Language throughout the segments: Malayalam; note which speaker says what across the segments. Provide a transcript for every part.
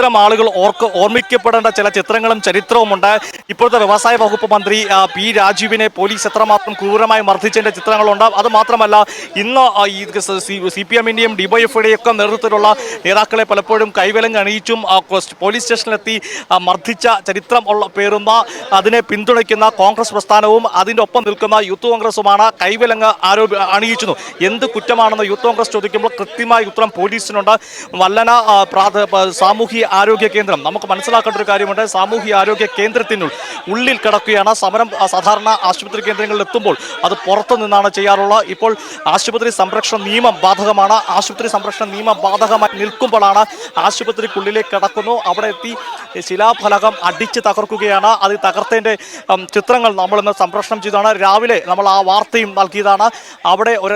Speaker 1: ഇത്തരം ആളുകൾ ഓർക്ക് ഓർമ്മിക്കപ്പെടേണ്ട ചില ചിത്രങ്ങളും ചരിത്രവുമുണ്ട് ഇപ്പോഴത്തെ വ്യവസായ വകുപ്പ് മന്ത്രി പി രാജീവിനെ പോലീസ് എത്രമാത്രം ക്രൂരമായി മർദ്ദിച്ചതിന്റെ ചിത്രങ്ങളുണ്ട്. അത് മാത്രമല്ല ഇന്ന് ഈ സി പി എമ്മിന്റെയും ഡിവൈഎഫ്ഐയുടെയും ഒക്കെ നേതൃത്വത്തിലുള്ള നേതാക്കളെ പലപ്പോഴും കൈവലം അണിയിച്ചും ആ, പോലീസ് സ്റ്റേഷനിലെത്തി മർദ്ദിച്ച ചരിത്രം ഉള്ള പേരുന്ന അതിനെ പിന്തുണയ്ക്കുന്ന കോൺഗ്രസ് പ്രസ്ഥാനവും അതിന്റെ ഒപ്പം നിൽക്കുന്ന യൂത്ത് കോൺഗ്രസുമാണ് കൈവിലങ്ങ് ആരോപി അണിയിച്ചു എന്ത് കുറ്റമാണെന്ന് യൂത്ത് കോൺഗ്രസ് ചോദിക്കുമ്പോൾ കൃത്യമായ ഉത്തരം പോലീസിനുണ്ട്. വല്ലന സാമൂഹ്യ ആരോഗ്യ കേന്ദ്രം. നമുക്ക് മനസ്സിലാക്കേണ്ട ഒരു കാര്യമുണ്ട്. സാമൂഹ്യ ആരോഗ്യ കേന്ദ്രത്തിനുള്ളിൽ ഉള്ളിൽ കിടക്കുകയാണ്. സമരം സാധാരണ ആശുപത്രി കേന്ദ്രങ്ങളിൽ എത്തുമ്പോൾ അത് പുറത്തു നിന്നാണ് ചെയ്യാറുള്ളത് ഇപ്പോൾ ആശുപത്രി സംരക്ഷണ നിയമം ബാധകമാണ്. ആശുപത്രി സംരക്ഷണ നിയമം ബാധകമായി നിൽക്കുമ്പോഴാണ് ആശുപത്രിക്കുള്ളിലേക്ക് കിടക്കുന്നു. അവിടെ എത്തി ശിലാഫലകം അടിച്ച് തകർക്കുകയാണ്. അത് തകർത്തതിന്റെ ചിത്രങ്ങൾ നമ്മൾ ഇന്ന് സംപ്രേഷണം ചെയ്തതാണ്. രാവിലെ നമ്മൾ ആ വാർത്തയും നൽകിയതാണ്. അവിടെ ഒരു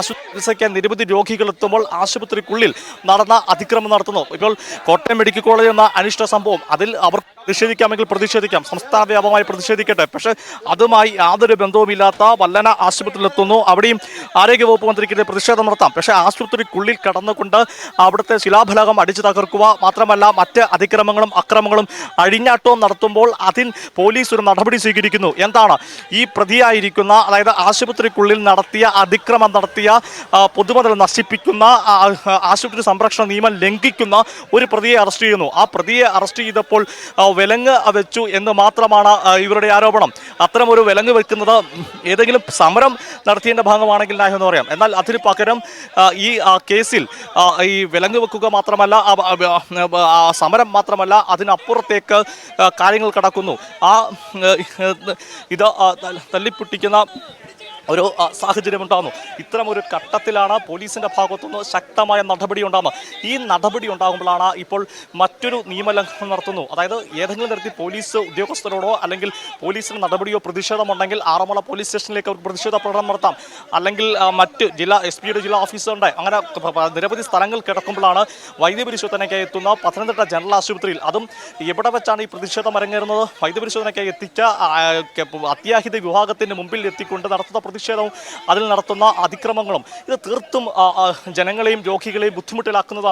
Speaker 1: ആശുപത്രി നിരവധി രോഗികൾ എത്തുമ്പോൾ ആശുപത്രിക്കുള്ളിൽ നടന്ന അതിക്രമം നടത്തുന്നു. ഇപ്പോൾ കോട്ടയം മെഡിക്കൽ കോളേജ് എന്ന അനിഷ്ട സംഭവം. അതിൽ അവർ പ്രതിഷേധിക്കാമെങ്കിൽ പ്രതിഷേധിക്കാം. സംസ്ഥാന വ്യാപകമായി പ്രതിഷേധിക്കട്ടെ. പക്ഷേ അതുമായി യാതൊരു ബന്ധവുമില്ലാത്ത വല്ലന ആശുപത്രിയിലെത്തുന്നു. അവിടെയും ആരോഗ്യവകുപ്പ് മന്ത്രിക്കെതിരെ പ്രതിഷേധം നടത്താം. പക്ഷേ ആശുപത്രിക്കുള്ളിൽ കടന്നുകൊണ്ട് അവിടുത്തെ ശിലാഫലകം അടിച്ചു തകർക്കുക മാത്രമല്ല മറ്റ് അതിക്രമങ്ങളും അക്രമങ്ങളും അഴിഞ്ഞാട്ടവും നടത്തുമ്പോൾ അതിൽ പോലീസ് ഒരു നടപടി സ്വീകരിക്കുന്നു. എന്താണ്? ഈ പ്രതിയായിരിക്കുന്ന അതായത് ആശുപത്രിക്കുള്ളിൽ നടത്തിയ അതിക്രമം നടത്തിയ പൊതുമുതൽ നശിപ്പിക്കുന്ന ആശുപത്രി സംരക്ഷണ നിയമം ലംഘിക്കുന്ന ഒരു പ്രതിയെ അറസ്റ്റ് ചെയ്യുന്നു. ആ പ്രതിയെ അറസ്റ്റ് ചെയ്തപ്പോൾ വിലങ്ങ് വെച്ചു എന്ന് മാത്രമാണ് ഇവരുടെ ആരോപണം. അത്തരം ഒരു വിലങ്ങ് വെക്കുന്നത് ഏതെങ്കിലും സമരം നടത്തിയതിന്റെ ഭാഗമാണെങ്കിൽ എന്ന് പറയാം. എന്നാൽ അതിന് പകരം ഈ കേസിൽ ഈ വിലങ്ങ് വെക്കുക മാത്രമല്ല സമരം മാത്രമല്ല അതിനപ്പുറത്തേക്ക് കാര്യങ്ങൾ കടക്കുന്നു. ആ ഇത് തല്ലിപ്പൊട്ടിക്കുന്ന ഒരു സാഹചര്യം ഉണ്ടാകുന്നു ഇത്തരം ഒരു ഘട്ടത്തിലാണ് പോലീസിന്റെ ഭാഗത്തുനിന്ന് ശക്തമായ നടപടി ഉണ്ടാകുന്നത് ഈ നടപടി ഉണ്ടാകുമ്പോഴാണ് ഇപ്പോൾ മറ്റൊരു നിയമലംഘനം നടത്തുന്നു. അതായത് ഏതെങ്കിലും തരത്തിൽ പോലീസ് ഉദ്യോഗസ്ഥരോടോ അല്ലെങ്കിൽ പോലീസിന് നടപടിയോ പ്രതിഷേധമുണ്ടെങ്കിൽ ആറന്മുള പോലീസ് സ്റ്റേഷനിലേക്ക് അവർക്ക് പ്രതിഷേധ പ്രകടനം നടത്താം. അല്ലെങ്കിൽ മറ്റ് ജില്ലാ എസ് പിയുടെ ജില്ലാ ഓഫീസറുണ്ട്. അങ്ങനെ നിരവധി സ്ഥലങ്ങൾ കിടക്കുമ്പോഴാണ് വൈദ്യപരിശോധനയ്ക്കായി എത്തുന്ന പത്തനംതിട്ട ജനറൽ ആശുപത്രിയിൽ. അതും എവിടെ വെച്ചാണ് ഈ പ്രതിഷേധം അരങ്ങേറുന്നത്? വൈദ്യപരിശോധനയ്ക്കായി എത്തിച്ച അത്യാഹിത വിഭാഗത്തിന് മുമ്പിൽ എത്തിക്കൊണ്ട് നടത്തുന്ന പ്രതിഷേധവും അതിൽ നടത്തുന്ന അതിക്രമങ്ങളും ഇത് തീർത്തും ജനങ്ങളെയും രോഗികളെയും ബുദ്ധിമുട്ടിലാക്കുന്നതാണ്.